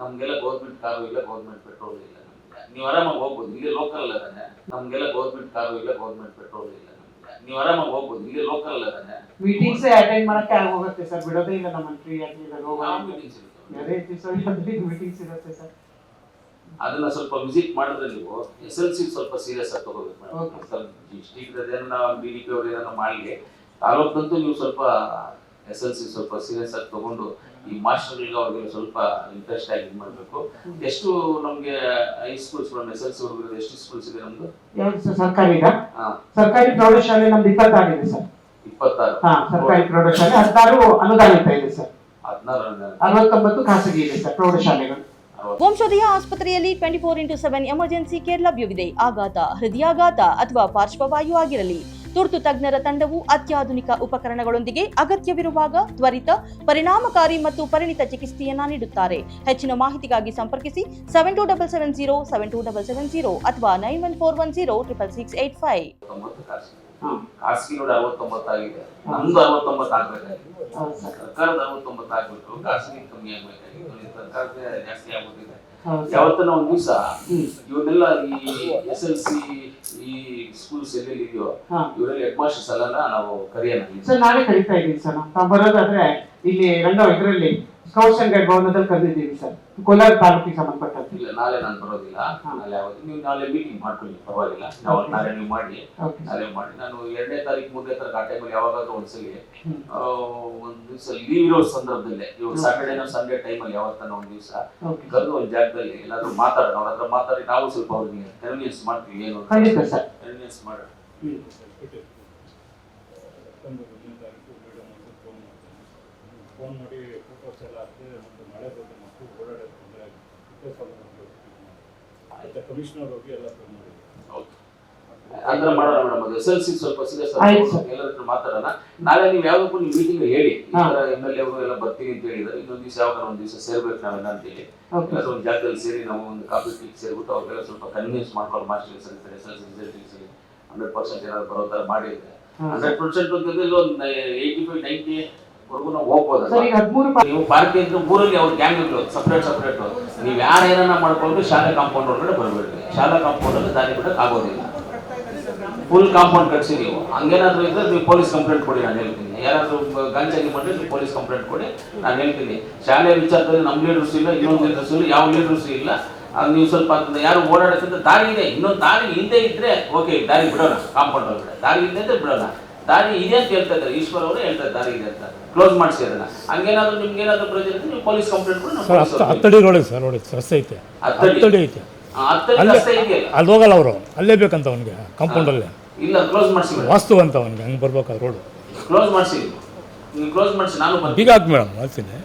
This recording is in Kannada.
ನಮ್ಗೆಲ್ಲ ಗೌರ್ಮೆಂಟ್ ಕಾರು ಇಲ್ಲ ಗೌರ್ಮೆಂಟ್ ಪೆಟ್ರೋಲ್ ಇಲ್ಲ ನಮ್ಗೆ. ನೀವು ಆರಾಮಾಗಿ ಹೋಗ್ಬೋದು ಇಲ್ಲಿ ಲೋಕಲ್ ಅದಾನೆ ನಮ್ಗೆಲ್ಲ ಗೌರ್ಮೆಂಟ್ ಕಾರು ಇಲ್ಲ ಗೌರ್ಮೆಂಟ್ ಪೆಟ್ರೋಲ್ ಇಲ್ಲ ನಮ್ಗೆ. ನೀವು ಆರಾಮಾಗಿ ಹೋಗ್ಬೋದು ಇಲ್ಲಿ ಲೋಕಲ್ ಅದಾನೆ ಮೀಟಿಂಗ್ಸ್ ಅಟೆಂಡ್ ಮಾಡಕ್ಕೆ ಹೋಗುತ್ತೆ ಸರ್ ಬಿಡೋದೇ ಇಲ್ಲ ನಮ್ಮ ಮಂತ್ರಿ ಮೀಟಿಂಗ್ಸ್ ಇರುತ್ತೆ ಸರ್ ಅದನ್ನ ಸ್ವಲ್ಪ ವಿಸಿಟ್ ಮಾಡಿದ್ರೆ ನೀವು ಎಸ್ ಎಲ್ ಸಿ ಸ್ವಲ್ಪ ಸೀರಿಯಸ್ ಆಗಿ ತಗೋಬೇಕು ಡಿಸ್ಟಿಕ್ ಏನನ್ನ ಬಿ ಡಿ ಪಿ ಅವ್ರು ಏನನ್ನ ಮಾಡಲಿ. ತಾಲೂಕಂತೂ ನೀವು ಸ್ವಲ್ಪ ಎಸ್ ಎಲ್ ಸಿ ಸ್ವಲ್ಪ ಸೀರಿಯಸ್ ಆಗಿ ತಗೊಂಡು ಈ ಮಾಸ್ಟರ್ಗಳಿಗೆ ಅವ್ರಿಗೆ ಸ್ವಲ್ಪ ಇಂಟ್ರೆಸ್ಟ್ ಆಗಿ ಇದು ಮಾಡಬೇಕು. ಎಷ್ಟು ನಮಗೆ high schools S L C ಹುಡುಗರು ಎಷ್ಟು ಸ್ಕೂಲ್ಸ್ ಇದೆ ನಮ್ದು? ಯಾವ್ದು ಸರ್ ಸರ್ಕಾರಿಗ ಹಾ. ಸರ್ಕಾರಿ ಪ್ರೌಢಶಾಲೆ ನಮ್ದು ಇಪ್ಪತ್ತಾರಿದೆ ಸರ್. ಇಪ್ಪತ್ತಾರು? ಹಾ ಸರ್ಕಾರಿ ಪ್ರೌಢಶಾಲೆ ಹದಿನಾರು ಅನುದಾನಿತ ಇದೆ ಸರ್. ಹದಿನಾರು ಅರವತ್ತೊಂಬತ್ತು ಖಾಸಗಿ ಇದೆ ಸರ್ ಪ್ರೌಢಶಾಲೆಗಳು. ವಂಶೋದಯ ಆಸ್ಪತ್ರೆಯಲ್ಲಿ twenty four into seven emergency care ಲಭ್ಯವಿದೆ. ಆಘಾತ ಹೃದಯಾಘಾತ ಅಥವಾ ಪಾರ್ಶ್ವವಾಯು ಆಗಿರಲಿ. ತುರ್ತು ತಜ್ಞರ ತಂಡವು ಅತ್ಯಾಧುನಿಕ ಉಪಕರಣಗಳೊಂದಿಗೆ ಅಗತ್ಯವಿರುವಾಗ ತ್ವರಿತ, ಪರಿಣಾಮಕಾರಿ ಮತ್ತು ಪರಿಣಿತ ಚಿಕಿತ್ಸೆಯನ್ನ ನೀಡುತ್ತಾರೆ. ಹೆಚ್ಚಿನ ಮಾಹಿತಿಗಾಗಿ ಸಂಪರ್ಕಿಸಿ seven two double seven zero seven two double seven zero ಅಥವಾ nine one four one zero triple six eight five ಖಾಸಗಿ ನೋಡಿ ಅರವತ್ತೊಂಬತ್ತು ಆಗಿದೆ ನಮ್ದು ಅರವತ್ತೊಂಬತ್ತು ಆಗ್ಬೇಕಾಗಿತ್ತು ಸರ್. ಸರ್ಕಾರದ ಅರವತ್ತೊಂಬತ್ತು ಆಗ್ಬೇಕು ಖಾಸಗಿ ಕಮ್ಮಿ ಆಗ್ಬೇಕಾಗಿತ್ತು ಸರ್ಕಾರದ ಜಾಸ್ತಿ ಆಗೋದಿದೆ ಯಾವತ್ತ ನಾವು ಯಾವತ್ತನ ಒಂದ್ ದಿವಸ. ಇವನ್ನೆಲ್ಲ ಈ ಎಸ್ ಎಲ್ ಸಿ ಈ ಸ್ಕೂಲ್ಸ್ ಎಲ್ಲೆಲ್ಲಿ ಇದೆಯೋ ಹಾ. ಇವರಲ್ಲಿ ಹೆಡ್ ಮಾಸ್ಟರ್ಸ್ ಎಲ್ಲ ನಾವು ಕರೆಯೋಣ. ಸರ್ ನಾನೇ ಕರಿತಾ ಇದ್ದೀನಿ ಸರ್. ನಾವು ಬರೋದಾದ್ರೆ ಇಲ್ಲಿ ರಂಗ ಇದರಲ್ಲಿ ಸ್ಕೌಟ್ಸ್ ಅಂಡ್ ಗೈಡ್ ಭವನದಲ್ಲಿ ಕರೆದಿದ್ದೀವಿ ಸರ್. ಕೋಲಾರ ತಾಲೂಕಿಗೆ ಸಂಬಂಧಪಟ್ಟಂತೆ. ಇಲ್ಲ ನಾಳೆ ನಾನು ಬರೋದಿಲ್ಲ. ನಾಳೆ ಯಾವತ್ತು ನೀವು ನಾಳೆ ಮೀಟಿಂಗ್ ಮಾಡ್ಕೊಳ್ಳಿ ಪರವಾಗಿಲ್ಲ. ನಾವು ನಾಳೆ ನೀವು ಮಾಡಿ ಓಕೆ ನಾಳೆ ಮಾಡಿ. ನಾನು ಎರಡನೇ ತಾರೀಕು ಮೂರನೇ ತಾರೀಕು ಆ ಟೈಮಲ್ಲಿ ಯಾವಾಗಾದ್ರೂ ಒಂದ್ಸಲಿ ಒಂದು ಆ, ಒಂದ್ ದಿವಸ ಲೀವ್ ಇರೋ ಸಂದರ್ಭದಲ್ಲೇ ಇವಾಗ. ಸಾಟರ್ಡೇನೋ ಸಂಡೇ ಟೈಮಲ್ಲಿ ಯಾವತ್ತಾನ ಒಂದು ದಿವಸ ಕರೆದು ಒಂದು ಜಾಗದಲ್ಲಿ ಏನಾದ್ರು ಮಾತಾಡೋಣ. ಅವ್ರ ಹತ್ರ ಮಾತಾಡಿ ನಾವು ಸ್ವಲ್ಪ ಅವ್ರಿಗೆ ಕನ್ವಿನ್ಸ್ ಮಾಡ್ತೀವಿ ಏನು ಖಂಡಿತ ಸರ್. ಕನ್ವಿನ್ಸ್ ಮಾಡೋಣ ಹ್ಮ್ ಒಂದು ಮೊದಲನೇ ತಾರೀಕು ಮೇಡಮ್ ಒಂದು ಫೋನ್ ಮಾಡ್ತೀನಿ ಫೋನ್ ಮಾಡಿ ಫೋಟೋಸ್ ಎಲ್ಲ ಹಾಕಿ ಒಂದು ಮಳೆ ಬಂದು ಮಕ್ಕಳು ಓಡಾಡೋದು ತೊಂದರೆ ಆಗುತ್ತೆ ಆಯ್ತಾ ಕಮಿಷನರ್ ಹೋಗಿ ಎಲ್ಲ ಫೋನ್ ಮಾಡಿ. ಅಂದ್ರೆ ಮಾಡೋಣ ಮೇಡಮ್ ಅದು ಎಸ್ ಎಲ್ ಸಿ ಸ್ವಲ್ಪ ಸೀರಿಯಸ್ ಆಯ್ತು ಸರ್. ಎಲ್ಲರ ಹತ್ರ ಮಾತಾಡೋಣ. ನಾಳೆ ನೀವು ಯಾವ್ದಕ್ಕೂ ನೀವು ಮೀಟಿಂಗ್ ಹೇಳಿ. ಎಂ ಎಲ್ ಎ ಎಲ್ಲ ಬರ್ತೀವಿ ಅಂತ ಹೇಳಿದ್ರೆ ಇನ್ನೊಂದ್ ದಿವಸ ಯಾವಾಗ ಒಂದ್ ದಿವಸ ಸೇರ್ಬೇಕು ನಾವೆಲ್ಲ ಅಂತ ಹೇಳಿ. ಒಂದು ಜಾಗದಲ್ಲಿ ಸೇರಿ ನಾವು ಒಂದು ಕಾಫಿ ಟೀ ಸೇರ್ಬಿಟ್ಟು ಅವ್ರಿಗೆಲ್ಲ ಸ್ವಲ್ಪ ಕನ್ವಿನ್ಸ್ ಮಾಡ್ಕೊಂಡು ಮಾಸ್ಟರ್ ಸರಿ ಎಸ್ ಎಲ್ ಸಿ ರಿಸಲ್ಟ್ ಸರಿ. ಹಂಡ್ರೆಡ್ ಪರ್ಸೆಂಟ್ ಏನಾದ್ರು ಬರೋ ತರ ಮಾಡಿದ್ರೆ. ಹಂಡ್ರೆಡ್ ಪರ್ಸೆಂಟ್ ಅಂತಂದ್ರೆ ಒಂದು ಏಯ್ಟಿ ಫೈವ್ ನೈಂಟಿ ವರೆಗೂ ನಾವು ಹೋಗ್ಬೋದು ಈಗ ಹದಿಮೂರು ನೀವು ಪಾರ್ಕ್ ಇದ್ರೆ ಊರಲ್ಲಿ ಅವ್ರ ಗ್ಯಾಂಗ್ಗಳು ಸಪ್ರೇಟ್ ಸಪ್ರೇಟ್ ನೀವು ಯಾರು ಏನನ್ನ ಮಾಡ್ಕೊಂಡು ಶಾಲೆ ಕಾಂಪೌಂಡ್ ಒಳಗಡೆ ಬರಬೇಡ್ರಿ ಶಾಲಾ ಕಾಂಪೌಂಡ್ ಅಲ್ಲಿ ದಾರಿ ಬಿಡಕ್ ಆಗೋದಿಲ್ಲ. ಫುಲ್ ಕಾಂಪೌಂಡ್ ಕಟ್ಸಿ ನೀವು. ಹಂಗೇನಾದ್ರು ಇದ್ರೆ ನೀವು ಪೊಲೀಸ್ ಕಂಪ್ಲೇಂಟ್ ಕೊಡಿ ನಾನು ಹೇಳ್ತೀನಿ. ಯಾರಾದ್ರೂ ಗಂಜಾಗಿ ಮಾಡಿದ್ರೆ ನೀವು ಪೊಲೀಸ್ ಕಂಪ್ಲೇಂಟ್ ಕೊಡಿ ನಾನು ಹೇಳ್ತೀನಿ. ಶಾಲೆ ವಿಚಾರದಲ್ಲಿ ನಮ್ಮ ಲೀಡರ್ಸ್ ಇಲ್ಲ ಇನ್ನೊಂದು ಲೀಡರ್ಸ್ ಇಲ್ಲ ಯಾವ ಲೀಡರ್ಸ್ ಇಲ್ಲ. ಅದು ನೀವು ಸ್ವಲ್ಪ ಯಾರು ಓಡಾಡೋದ್ರಿಂದ ದಾರಿ ಇದೆ. ಇನ್ನೊಂದು ದಾರಿ ಇಲ್ಲದೆ ಇದ್ರೆ ಓಕೆ ದಾರಿ ಬಿಡೋಣ ಕಾಂಪೌಂಡ್ ಒಳಗಡೆ. ದಾರಿ ಇಲ್ಲದೆ ಇದ್ರೆ ಬಿಡೋಣ. ದಾರಿ ಇದೆ ಅಂತ ಹೇಳ್ತಾ ಇದ್ದಾರೆ. ಈಶ್ವರ್ ಅವರು ಹೇಳ್ತಾರೆ ದಾರಿ ಇದೆ ಅಂತ. ಕ್ಲೋಸ್ ಮಾಡಿಸಿ ಅದನ್ನ ಹಂಗೇನಾದ್ರೂ ನಿಮ್ಗೆ ಏನಾದ್ರೂ ಪ್ರಯೋಜನ ನೀವು ಪೊಲೀಸ್ ಕಂಪ್ಲೇಂಟ್ ಕೂಡ ಸರ್ ಹತ್ತು ಹತ್ತಡಿ ರೋಡ್ ಸರ್ ನೋಡಿ ರಸ್ತೆ ಐತೆ. ಹತ್ತಡಿ? ಐತೆ. ಅಲ್ಲಿ ಹೋಗಲ್ಲ ಅವರು. ಅಲ್ಲೇ ಬೇಕಂತ ಅವನಿಗೆ ಕಾಂಪೌಂಡಲ್ಲೇ ಇಲ್ಲ ಕ್ಲೋಸ್ ಮಾಡಿಸಿ ವಾಸ್ತು ಅಂತ ಅವನಿಗೆ ಹಂಗೆ ಬರ್ಬೇಕಾದ್ರೆ ರೋಡು. ಕ್ಲೋಸ್ ಮಾಡಿಸಿ. ನೀವು ಕ್ಲೋಸ್ ಮಾಡಿಸಿ ನಾನು ಬೀಗ ಹಾಕಿ ಮೇಡಮ್ ಮಾಡ್ತೀನಿ.